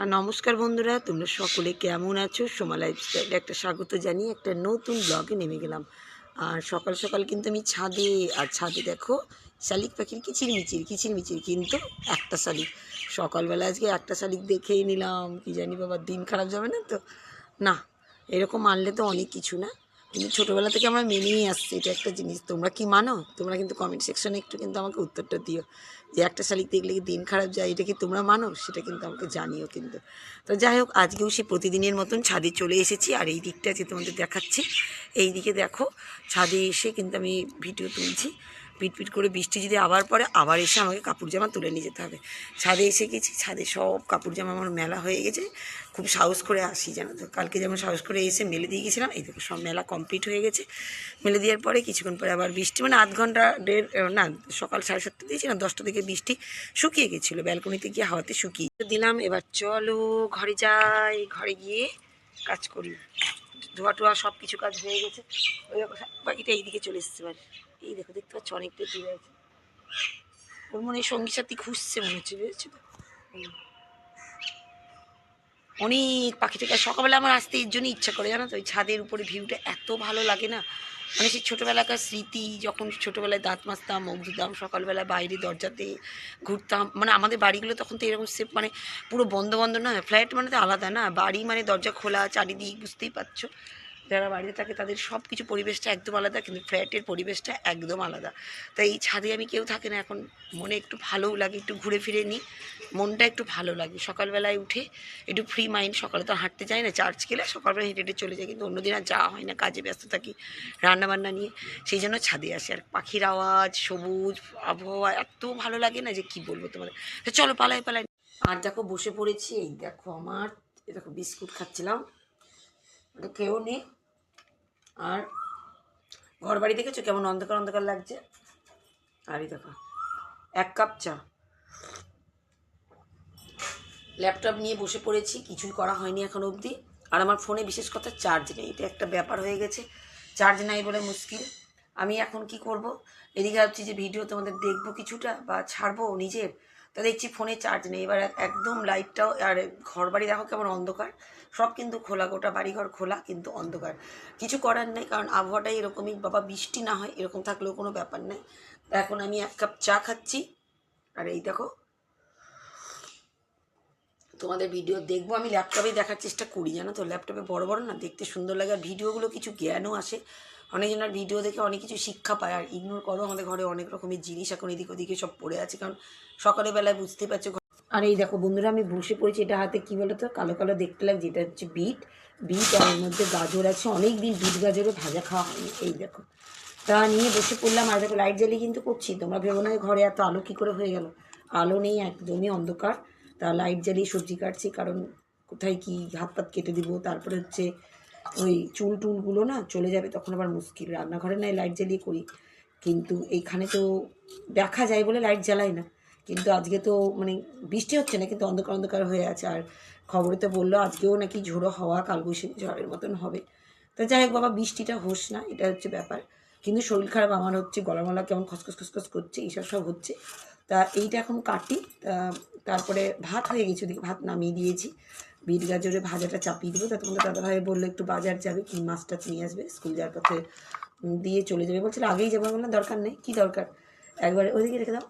আর নমস্কার বন্ধুরা, তোমরা সকলে কেমন আছো? সোমা লাইফস্টাইলে একটা স্বাগত জানিয়ে একটা নতুন ব্লগে নেমে গেলাম। আর সকাল সকাল কিন্তু আমি ছাদে, আর ছাদে দেখো, শালিক পাখির কিচির মিচির কিচির মিচির কিন্তু একটা শালিক। সকালবেলা আজকে একটা শালিক দেখেই নিলাম, কি জানি বাবা, দিন খারাপ যাবে না তো? না, এরকম মানলে তো অনেক কিছু না। কিন্তু ছোটোবেলা থেকে আমরা মেনেই আসছি এটা একটা জিনিস। তোমরা কি মানো? তোমরা কিন্তু কমেন্ট সেকশনে একটু কিন্তু আমাকে উত্তরটা দিও। যে একটা শালিক দেখলে কি দিন খারাপ যায়, এটা কি তোমরা মানো? সেটা কিন্তু আমাকে জানিও কিন্তু। তো যাই হোক, আজকেও সে প্রতিদিনের মতন ছাদে চলে এসেছি আর এই দিকটা যে তোমাদের দেখাচ্ছি, এই দিকে দেখো, ছাদে এসে কিন্তু আমি ভিডিও তুলছি। পিটপিট করে বৃষ্টি যদি আবার পরে আবার এসে আমাকে কাপড় জামা তুলে নিয়ে যেতে হবে। ছাদে এসে গেছি, ছাদে সব কাপড় জামা আমার মেলা হয়ে গেছে। খুব সাহস করে আসি, জানো তো? কালকে যেমন সাহস করে এসে মেলে দিয়ে গেছিলাম, এই দেখো সব মেলা কমপ্লিট হয়ে গেছে। মেলে দেওয়ার পরে কিছুক্ষণ পরে আবার বৃষ্টি মানে আধ ঘণ্টা দেড় না, সকাল সাড়ে সাতটা দিয়েছিলাম দশটা থেকে বৃষ্টি শুকিয়ে গেছিল, ব্যালকনিতে গিয়ে হাওয়াতে শুকিয়ে দিলাম, এবার চলো ঘরে যাই, ঘরে গিয়ে কাজ করি। ধোয়া টোয়া সব কিছু কাজ হয়ে গেছে। ওই বাকিটা এইদিকে চলে এসছে এবার। এই দেখো, দেখতে পাচ্ছ অনেকটা দূরে আছে। ওর মনে সঙ্গী সাথী খুঁজছে মনে হচ্ছে, বুঝেছ অনেক পাখি সকালবেলা আমার আসতে এর জন্য ইচ্ছা করে, জানো তো? ওই ছাদের উপরে ভিউটা এত ভালো লাগে না? মানে সেই ছোটোবেলাকার স্মৃতি, যখন ছোটোবেলায় দাঁত মাজতাম, মুখ ধুতাম, সকালবেলা বাইরে দরজাতে ঘুরতাম মানে আমাদের বাড়িগুলো তখন তো এরকম সেফ মানে পুরো বন্ধ বন্ধ না ফ্ল্যাট মানে তো আলাদা না? বাড়ি মানে দরজা খোলা, চারিদিক, বুঝতেই পারছ? যারা বাড়িতে থাকে, তাদের সব কিছু পরিবেশটা একদম আলাদা, কিন্তু ফ্ল্যাটের পরিবেশটা একদম আলাদা। তাই এই ছাদে আমি কেউ থাকে না, এখন মনে একটু ভালোও লাগে, একটু ঘুরে ফিরে নিই, মনটা একটু ভালো লাগে। সকালবেলায় উঠে একটু ফ্রি মাইন্ড সকালে তো হাঁটতে যাই না চার্চ গেলে সকালবেলা হেঁটে হেঁটে চলে যাই, কিন্তু অন্যদিন আর যাওয়া হয় না, কাজে ব্যস্ত থাকি, রান্নাবান্না নিয়ে। সেই জন্য ছাদে আসি, আর পাখির আওয়াজ, সবুজ, আবহাওয়া, এত ভালো লাগে না যে কি বলব তোমাদের। চলো পালাই পালাই। আর দেখো বসে পড়েছি, এই দেখো আমার দেখো বিস্কুট খাচ্ছিলাম। কেউ নেই আর ঘর বাড়ি দেখেছ? কেমন অন্ধকার অন্ধকার লাগছে? আর এই দেখো, এক কাপ চা। ল্যাপটপ নিয়ে বসে পড়েছি, কিছুই করা হয়নি এখন অবধি। আর আমার ফোনে বিশেষ কথা চার্জ নেই, এটা একটা ব্যাপার হয়ে গেছে। চার্জ নাই বলে মুশকিল। আমি এখন কি করব? এদিকে ভাবছি যে ভিডিও তোমাদের দেখব কিছুটা বা ছাড়বো নিজের। তা দেখছি ফোনে চার্জ নেই। এবার একদম লাইটটাও আর ঘর বাড়ি দেখো কেমন অন্ধকার। সব কিন্তু খোলা, গোটা বাড়িঘর খোলা কিন্তু অন্ধকার। কিছু করার নেই, কারণ আবহাওয়াটাই এরকমই, বাবা বৃষ্টি না হয়, এরকম থাকলেও কোনো ব্যাপার নেই। এখন আমি এক কাপ চা খাচ্ছি, আর এই দেখো, তোমাদের ভিডিও দেখব, আমি ল্যাপটপে দেখার চেষ্টা করি, জানো তো? ল্যাপটপে বড় বড় না, দেখতে সুন্দর লাগে, আর ভিডিওগুলো কিছু জ্ঞানও আসে। অনেকজনের ভিডিও দেখে অনেক কিছু শিক্ষা পায়, আর ইগনোর করো, আমাদের ঘরে অনেক রকমের জিনিস এখন এদিক ওদিকে সব পড়ে আছে, কারণ সকালের বেলায় বুঝতে পারছ আর এই দেখো বন্ধুরা, আমি বসে পড়েছি এটা হাতে, কি বলো তো কালো কালো দেখতে লাগছে, এটা হচ্ছে বিট। বিট আর এর মধ্যে গাজর আছে অনেক দিন বিট গাজরে ভাজা খাওয়া হয়নি। এই দেখো, তা নিয়ে বসে পড়লাম। আর দেখো লাইট জ্বালিয়ে কিন্তু করছি। তোমরা ভেবো না ঘরে এত আলো কী করে হয়ে গেল? আলো নেই, একদমই অন্ধকার। তা লাইট জ্বালিয়ে সবজি কাটছি, কারণ কোথায় কি হাত পাত কেটে দিব? তারপরে হচ্ছে ওই চুল টুলগুলো না চলে যাবে, তখন আবার মুশকিল। রান্নাঘরে নাই লাইট জ্বালিয়ে করি। কিন্তু এইখানে তো দেখা যায় বলে লাইট জ্বালাই না। কিন্তু আজকে তো মানে বৃষ্টি হচ্ছে না, কিন্তু অন্ধকার অন্ধকার হয়ে আছে। আর খবরে তো বলল আজকেও নাকি ঝোড়ো হওয়া কালবৈশাখী ঝড়ের মতন হবে। তো যাই হোক বাবা, বৃষ্টিটা হোস না, এটা হচ্ছে ব্যাপার। কিন্তু শরীর খারাপ, আমার হচ্ছে গলা মলা কেমন খসখস খসখস করছে, এইসব সব হচ্ছে। তা এইটা এখন কাটি তারপরে ভাত হয়ে গেছে ওদিকে, ভাত নামিয়ে দিয়েছি। বিট গাজরে ভাজাটা চাপিয়ে দেবো। তা তোমাদের দাদাভাই বলল একটু বাজার যাবে, কি মাছ টাছ নিয়ে আসবে, স্কুল যাওয়ার পথে দিয়ে চলে যাবে। বলছিল আগেই যাব বললাম দরকার নেই, কি দরকার? একবারে ওদিকে রেখে দাও।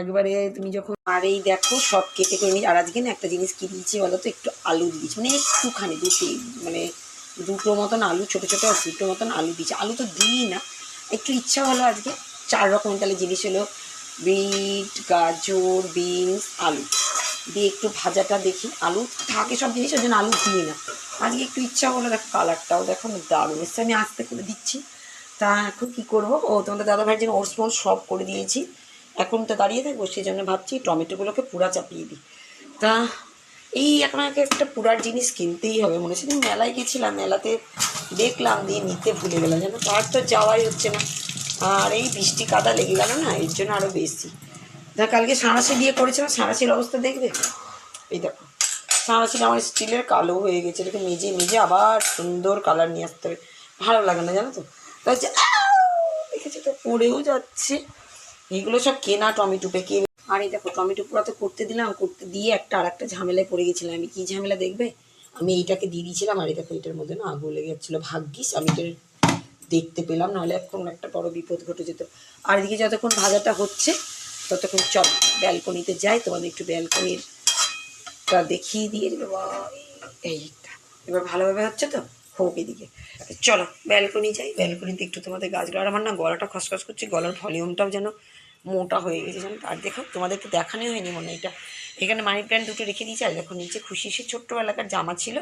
একবারে তুমি যখন আর এই দেখো, সব কেটে করে আর আজকে না একটা জিনিস কি দিয়েছি বলো তো? একটু আলু দিয়েছি। মানে একটুখানি দুটি মানে দুটো মতন আলু, ছোটো ছোটো আর দুটো মতন আলু দিয়েছি। আলু তো দিই না। একটু ইচ্ছা হলো আজকে চার রকমের তাহলে জিনিস হলো, বিট, গাজর, বিনস, আলু। দিয়ে একটু ভাজাটা দেখি। আলু থাকে সব জিনিস ওই জন্য আলু দিই না। আজকে একটু ইচ্ছা হলো, দেখো কালারটাও দেখো দারুণ। এসছে, আমি আস্তে করে দিচ্ছি। তা এখন কী করব? ও তোমাদের দাদা ভাইয়ের জন্য মোটস সব করে দিয়েছি। এখন তো দাঁড়িয়ে থাকব, সেই জন্য ভাবছি টমেটোগুলোকে পুরা চাপিয়ে দিই। তা এই আমাকে একটা পুরার জিনিস কিনতেই হবে। মনে হচ্ছে মেলায় গেছিলাম, মেলাতে দেখলাম দিয়ে নিতে ভুলে গেলাম। যেন তার তো যাওয়াই হচ্ছে না। আর এই বৃষ্টি কাদা লেগে গেল না, এর জন্য আরও বেশি। তা কালকে সাঁড়াশি দিয়ে করেছিলাম, সাঁড়াশির অবস্থা দেখবে? এই দেখো সাঁড়াশিটা আমার স্টিলের কালো হয়ে গেছে। এটাকে মেজে মেজে আবার সুন্দর কালার নিয়ে আসতে হবে। ভালো লাগে না, জানো তো? তা দেখেছি তো, পড়েও যাচ্ছে। এগুলো সব কেনা টমেটো পেকে। আর এই দেখো, টমেটো পোড়া তো করতে দিলাম, করতে দিয়ে একটা আর একটা ঝামেলায় পড়ে গেছিলাম। আমি কি ঝামেলা দেখবে? আমি এইটাকে দিয়ে দিয়েছিলাম, আর এই দেখো, এটার মধ্যে না আগুন লেগে যাচ্ছিল। ভাগ্যিস, আমি এটা দেখতে পেলাম, নাহলে এখন একটা বড় বিপদ ঘটে যেত। আর এদিকে যতক্ষণ ভাজাটা হচ্ছে, ততক্ষণ চল, ব্যালকনিতে যাই, তোমাদের একটু ব্যালকনির টা দেখিয়ে দিয়ে দেবে। এইটা। এবার ভালোভাবে হচ্ছে তো? হোক এদিকে। চলো, ব্যালকনি যাই। ব্যালকনিতে একটু তোমাদের গাছগুলো আর আমার না গলাটা খসখস করছে, গলার ভলিউমটাও যেন মোটা হয়ে গেছে। জানো আর দেখো, তোমাদেরকে দেখানোই হয়নি মনে এটা। এখানে মানি প্ল্যান্ট দুটো রেখে দিয়েছি আর দেখো নিচে খুশি সে ছোট্টবেলাকার জামা ছিল,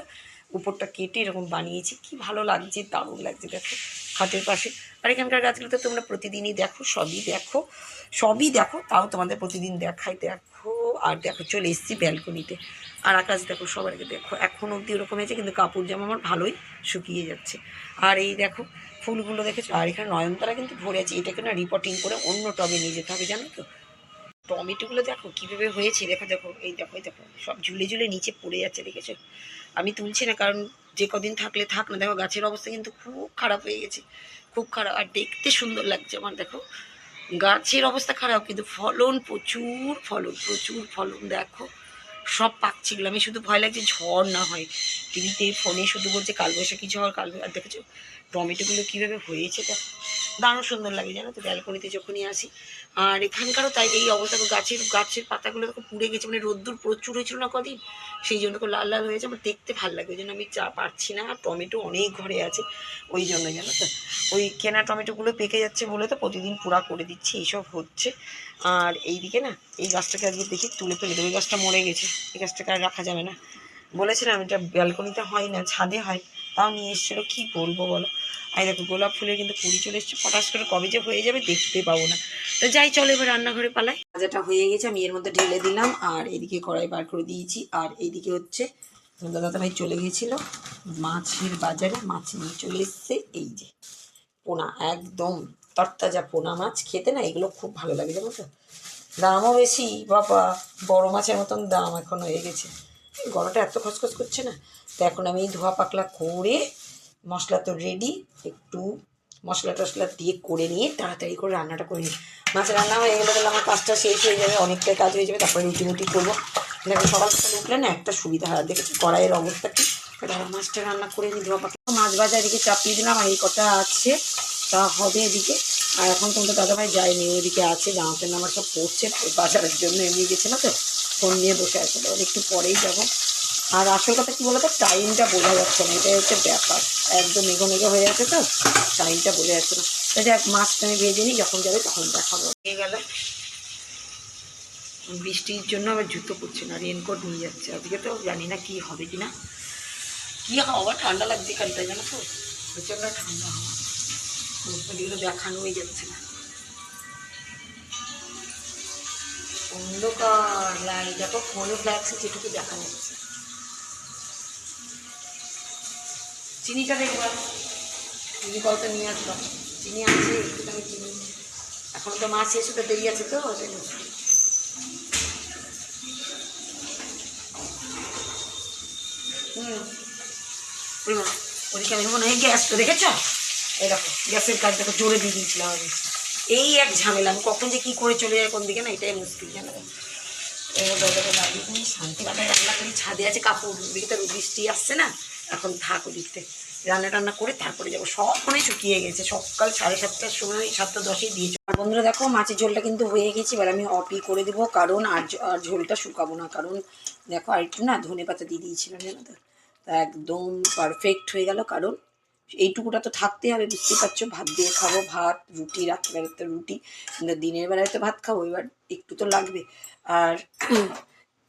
উপরটা কেটে এরকম বানিয়েছি। কি ভালো লাগছে, দারুণ লাগছে, দেখো, খাটের পাশে। আর এখানকার গাছগুলো তো তোমরা প্রতিদিনই দেখো, সবই দেখো সবই দেখো, তাও তোমাদের প্রতিদিন দেখাই দেখো, আর দেখো, চলে এসেছি ব্যালকনিতে। আর আকাশ দেখো আগে দেখো, এখন অবধি ওরকম হয়েছে, কিন্তু কাপড় জামা আমার ভালোই শুকিয়ে যাচ্ছে। আর এই দেখো ফুলগুলো দেখেছ? আর এখানে নয়নতারা কিন্তু ভরে আছে। এটাকে না রিপোর্টিং করে অন্য টবে নিয়ে যেতে হবে, জানো তো? টমেটোগুলো দেখো কীভাবে হয়েছে। দেখো দেখো, এই দেখো এই দেখো। সব ঝুলে ঝুলে নিচে পড়ে যাচ্ছে, দেখেছ? আমি তুলছি না, কারণ যে কদিন থাকলে থাক না। দেখো, গাছের অবস্থা কিন্তু খুব খারাপ হয়ে গেছে। খুব খারাপ। আর দেখতে সুন্দর লাগছে আমার, দেখো। গাছের অবস্থা খারাপ, কিন্তু ফলন প্রচুর ফলন প্রচুর ফলন, দেখো। সব পাকছিগুলো আমি শুধু ভয় লাগছে ঝড় না হয়। টিভিতে ফোনে শুধু বলছে, কালবৈশাখী ঝড় কাল আর দেখেছ? টমেটোগুলো কীভাবে হয়েছে দেখো দারুণ সুন্দর লাগে, জানো তো, ব্যালকনিতে যখনই আসি। আর এখানকারও তাই, এই অবস্থা গাছের গাছের পাতাগুলো দেখো পুড়ে গেছে মানে রোদ্দুর প্রচুর হয়েছিল না কদিন? সেই জন্য দেখো লাল লাল হয়েছে, আমার দেখতে ভালো লাগে, ওই জন্য আমি চা পারছি না, আর টমেটো অনেক ঘরে আছে, ওই জন্য জানো তো। ওই কেনা টমেটোগুলো পেকে যাচ্ছে বলে তো প্রতিদিন পুরা করে দিচ্ছি, এইসব হচ্ছে। আর এইদিকে না, এই গাছটাকে আজকে দেখি তুলে ফেলে দেবো, এই গাছটা মরে গেছে, এই গাছটাকে আর রাখা যাবে না। বলেছিলাম এটা ব্যালকনিতে হয় না, ছাদে হয়। তাও নিয়ে এসেছিল, কী বলব বলো? আর দেখো, গোলাপ ফুলের কিন্তু কুড়ি চলে এসছে, পটাশ করে কবে যে হয়ে যাবে দেখতে পাবো না। তো যাই, চলো এবার রান্নাঘরে পালাই। ভাজাটা হয়ে গেছে, আমি এর মধ্যে ঢেলে দিলাম, আর এদিকে কড়াই বার করে দিয়েছি, আর এইদিকে হচ্ছে দাদা ভাই চলে গেছিল মাছের বাজারে, মাছ নিয়ে চলে এসছে, এই যে পোনা, একদম তরতাজা পোনা মাছ, খেতে না এগুলো খুব ভালো লাগে, জানো তো? দামও বেশি, বাবা, বড় মাছের মতন দাম এখন হয়ে গেছে। গলাটা এত খসখস করছে না। তো এখন আমি ধোয়া পাকলা করে মশলা তো রেডি একটু মশলা টশলা দিয়ে করে নিয়ে তাড়াতাড়ি করে রান্নাটা করে নিই। মাছ রান্না হয়ে গেলে তাহলে আমার কাজটা শেষ হয়ে যাবে, অনেকটাই কাজ হয়ে যাবে, তারপরে রুটি মুটি করব। দেখো সকাল সকাল উঠলে না একটা সুবিধা হয়, দেখেছি কড়াইয়ের অবস্থা কি। তাহলে মাছটা রান্না করে নিই ধোয়া পাকলা। মাছ ভাজা এদিকে চাপিয়ে দিলাম, আর এই কথা আছে, তা হবে এদিকে। আর এখন তোমাদের দাদাভাই যায়নি ওইদিকে আছে, জামা প্যান্ট আমার সব পড়ছে বাজারের জন্য এমনি গেছে না তো, ফোন নিয়ে বসে আছে একটু পরেই যাব। আর আসল কথা কী বলতো? টাইমটা বোঝা যাচ্ছে না। এটাই হচ্ছে ব্যাপার। একদম মেঘো মেঘো হয়ে আছে তো। টাইমটা বোঝা যাচ্ছে না। তো যাক মাছটা আমি ভেজে নিই, যখন যাবে তখন দেখাবো। হয়ে গেল। বৃষ্টির জন্য আবার জুতো পড়ছে না রেনকোট নিয়ে যাচ্ছে। আজকে তো জানি না কি হবে কি না কী হাওয়া? ঠান্ডা লাগছে এখানটায় জানো তো? প্রচণ্ড ঠান্ডা হাওয়া। এগুলো দেখানোই যাচ্ছে না। অন্ধকার। লাইট দেখো ফোনে ফ্ল্যাক্সে যেটুকু দেখা যাচ্ছে। চিনিটা দেখবার চিনি কলটা নিয়ে আসলাম চিনি আছে, একটুখানি চিনি। এখন তো মাছ শেষ হতে দেরি আছে তো সেই হুম। ওদিকে আমি মনে হয় গ্যাসটা দেখেছ? এই দেখো, গ্যাসের কাজ দেখো, জোরে দিয়ে দিয়েছিলাম আমি। এই এক ঝামেলা, আমি কখন যে কী করে চলে যায় কোন দিকে না, এটাই মুশকিল, জানো? এবার শান্তি কাটায় রান্না করি, ছাদে আছে কাপড়, ওদিকে তো বৃষ্টি আসছে না, এখন থাক ওদিকতে। রান্না টান্না করে তারপরে যাব। সব সবক্ষণে শুকিয়ে গেছে। সকাল সাড়ে সাতটার সময়, সাতটা দশেই দিয়েছে। আর বন্ধুরা দেখো, মাছের ঝোলটা কিন্তু হয়ে গেছে। এবার আমি অপই করে দেবো, কারণ আর আর ঝোলটা শুকাবো না। কারণ দেখো আর একটু না ধনে পাতা দিয়ে দিয়েছিলাম, জানো তো? তা একদম পারফেক্ট হয়ে গেল। কারণ এইটুকুটা তো থাকতে হবে, বুঝতেই পারছ? ভাত দিয়ে খাব, ভাত, রুটি রাত্রিবেলাতে রুটি, কিন্তু দিনের বেলায় তো ভাত খাব, এবার একটু তো লাগবে। আর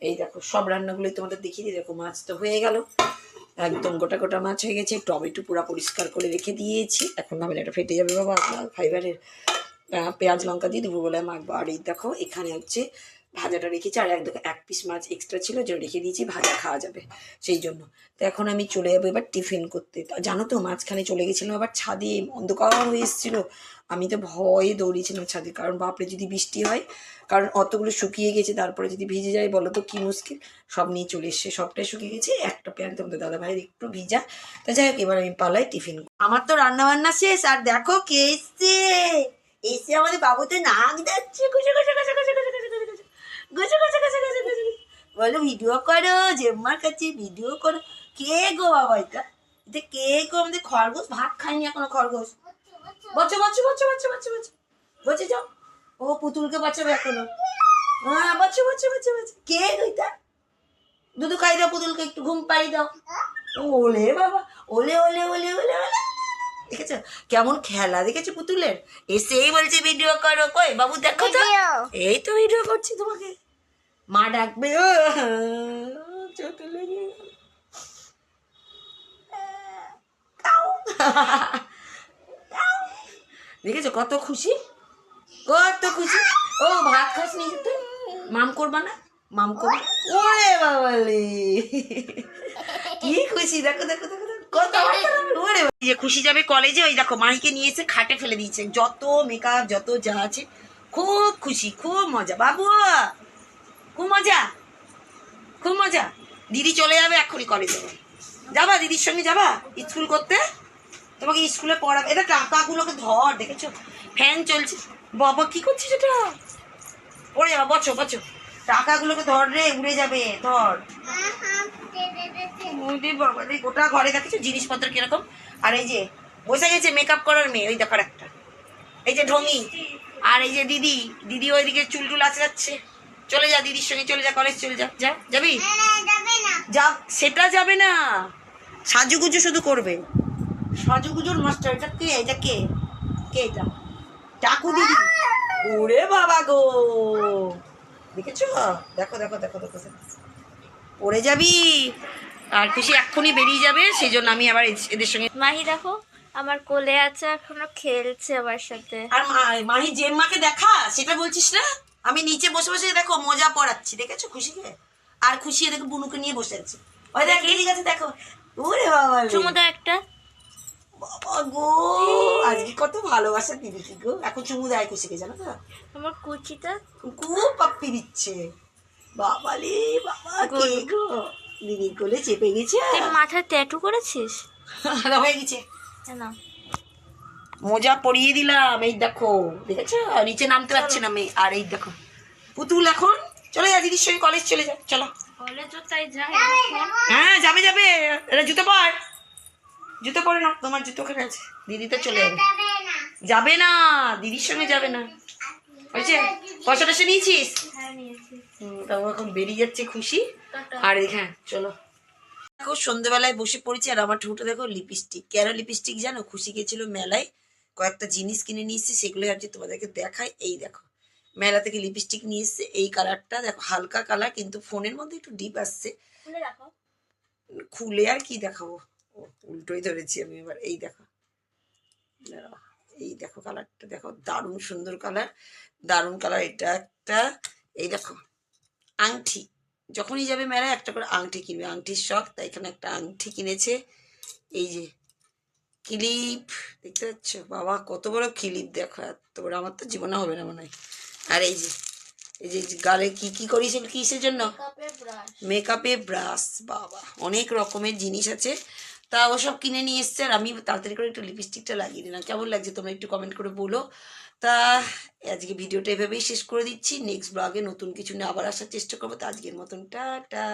এই দেখো, সব রান্নাগুলোই তোমাদের দেখিয়ে দিই। দেখো, মাছ তো হয়ে গেল। একদম গোটা গোটা মাছ হয়ে গেছে, টমেটো পুরো পরিষ্কার করে রেখে দিয়েছি। এখন না এটা ফেটে যাবে বাবা ফাইবারের পেঁয়াজ, লঙ্কা দিয়ে দুপুরবেলায় মাখবো। আর এই দেখো, এখানে হচ্ছে ভাজাটা রেখেছি আর এক এক পিস মাছ এক্সট্রা ছিল, যে রেখে দিয়েছি, ভাজা খাওয়া যাবে সেই জন্য। তো এখন আমি চলে যাব এবার টিফিন করতে। জানো তো, মাঝখানে চলে গেছিলাম, আবার ছাদে অন্ধকার হয়ে এসেছিল। আমি তো ভয়ে দৌড়িয়েছিলাম ছাদে, কারণ বাপরে, যদি বৃষ্টি হয়, কারণ অতগুলো শুকিয়ে গেছে, তারপরে যদি ভিজে যায়, বলো তো কী মুশকিল? সব নিয়ে চলে এসছে, সবটাই শুকিয়ে গেছে, একটা প্যান্ট তোমাদের দাদা ভাইয়ের একটু ভিজা। তা যাই হোক, এবার আমি পালাই টিফিন আমার তো রান্না বান্না শেষ, আর দেখো কে এসছে। এসে আমাদের বাবুতে নাক যাচ্ছে কুচু কুচু কুচু কুচু কুচু গোছো গোছো গোছো গোছো গোছো বলো ভিডিও করো, জেম্মার কাছে ভিডিও করো। কে গো বাবা এটা? এটা কে গো? আমাদের খরগোশ? ভাত খায়নি এখনও খরগোশ। বচ্চো বচ্চো বচ্চো বচ্চো বচ্চো বচ্চো। বসে যাও। ও পুতুলকে বাঁচাবে এখনও। হ্যাঁ বচ্চো বচ্চো বচ্চো বচ্চো। কে গো এটা? দুধু খাই দাও পুতুলকে, একটু ঘুম পাই দাও। ওলে বাবা। ওলে ওলে ওলে ওলে ওলে। দেখেছ? কেমন খেলা দেখেছ পুতুলের? এসেই বলছে ভিডিও করো কই? বাবু দেখো তো। এই তো ভিডিও করছি তোমাকে। মা ডাকবে। দেখেছ কত খুশি? কত খুশি। ও ভাত খাস নি তুই? মাম করবা না? মাম করবা ওরে বাবালে। কি খুশি দেখো দেখো দেখো যে খুশি যাবে কলেজে, ওই দেখো মাহিকে নিয়ে এসে খাটে ফেলে দিয়েছে। যত মেকআপ যত যা আছে, খুব খুশি, খুব মজা। বাবু, খুব মজা খুব মজা। দিদি চলে যাবে এক্ষুনি কলেজে। যাবা, দিদির সঙ্গে যাবা স্কুল করতে? তোমাকে স্কুলে পড়াবে। এটা টাকাগুলোকে ধর, দেখেছ? ফ্যান চলছে। বাবা, কি করছিস এটা? পড়ে যাবা বছো বছো টাকাগুলোকে ধর রে, উড়ে যাবে, ধর। গোটা ঘরে দেখেছ জিনিসপত্র কীরকম? আর এই যে বসে গেছে মেকআপ করার মেয়ে ওই দেখার একটা। এই যে ঢঙ্গি আর এই যে দিদি দিদি ওইদিকে চুল টুল আঁচড়াচ্ছে চলে যা দিদির সঙ্গে চলে যা কলেজ চলে যা। যা যাবি? যা সেটা যাবে না। সাজুগুজু শুধু করবে। সাজুগুজুর মাস্টার এটা কে? এটা কে? কে এটা? টাকু দিদি। ওরে বাবা গো! দেখেছ? দেখো দেখো দেখো দেখো দেখো। পড়ে যাবি। আর খুশি এক্ষুনি বেরিয়ে যাবে সেই জন্য আমি আবার এদের- সঙ্গে মাহি দেখো আমার কোলে আছে এখনও খেলছে আমার সাথে। আর মাহি জেম্মাকে দেখা সেটা বলছিস না? আমি নিচে বসে বসে দেখো মজা পড়াচ্ছি দেখেছ খুশিকে? আর খুশি দেখো বুনুকে নিয়ে বসে আছে। ওই দেখ ঠিক আছে দেখো। ওরে বাবা চুমুদা একটা। বাবা গো আজকে কত ভালোবাসা দিদি কি গো? এখন চুমু দেয় খুশিকে জানো তো? আমার কুচিটা খুব পাপ্পি দিচ্ছে। বাবালে বাবা কে গো। দিদির কোলে চেপে গেছে। তুই মাথায় ট্যাটু করেছিস? হয়ে গেছে। না মোজা পরিয়ে দিলাম এই দেখো দেখেছ? নিচে নামতে পারছে না মেয়ে। আর এই দেখো পুতুল এখন। চলে যা দিদির সঙ্গে কলেজ চলে যা চলো। কলেজও তাই যাই হ্যাঁ যাবে যাবে। এটা জুতো পর। জুতো পরে না তোমার জুতো ওখানে আছে। দিদি তো চলে যাবে। যাবে না দিদির সঙ্গে যাবে না। হয়েছে পয়সা টয়সা নিয়েছিস? হ্যাঁ তাও এখন বেরিয়ে যাচ্ছে খুশি। আর হ্যাঁ চলো। দেখো সন্ধ্যেবেলায় বসে পড়েছি আর আমার ঠোঁটে দেখো লিপস্টিক। কেন লিপস্টিক জানো? খুশি গেছিল মেলায়। কয়েকটা জিনিস কিনে নিয়ে এসেছে সেগুলো আর যে তোমাদেরকে দেখায় এই দেখো মেলা থেকে লিপস্টিক নিয়ে এসেছে। এই কালারটা দেখো হালকা কালার কিন্তু ফোনের মধ্যে একটু ডিপ আসছে। খুলে খুলে আর কি দেখাবো? উল্টোই ধরেছি আমি এবার। এই দেখো। এই দেখো কালারটা। দেখো দারুণ সুন্দর কালার। দারুণ কালার এটা একটা এই দেখো আংটি যখনই যাবে মেলায় একটা করে আংটি কিনবে আংটির শখ তাই এখানে একটা আংটি কিনেছে এই যে ক্লিপ দেখতে পাচ্ছ? বাবা কত বড় ক্লিপ দেখো এত বড় আমার তো জীবনে হবে না মনে হয়। আর এই যে এই যে গালে কি কি করিয়েছিল কিসের জন্য? মেকআপে ব্রাশ বাবা অনেক রকমের জিনিস আছে। তা ওসব কিনে নিয়ে এসছে আর আমি তাড়াতাড়ি করে একটু লিপস্টিকটা লাগিয়ে দিলাম। কেমন লাগছে তোমরা একটু কমেন্ট করে বলো। তা, আজকে ভিডিওটা এভাবেই শেষ করে দিচ্ছি। নেক্সট ব্লগে নতুন কিছু নিয়ে আবার আসার চেষ্টা করব। তো আজকের মতন, টাটা।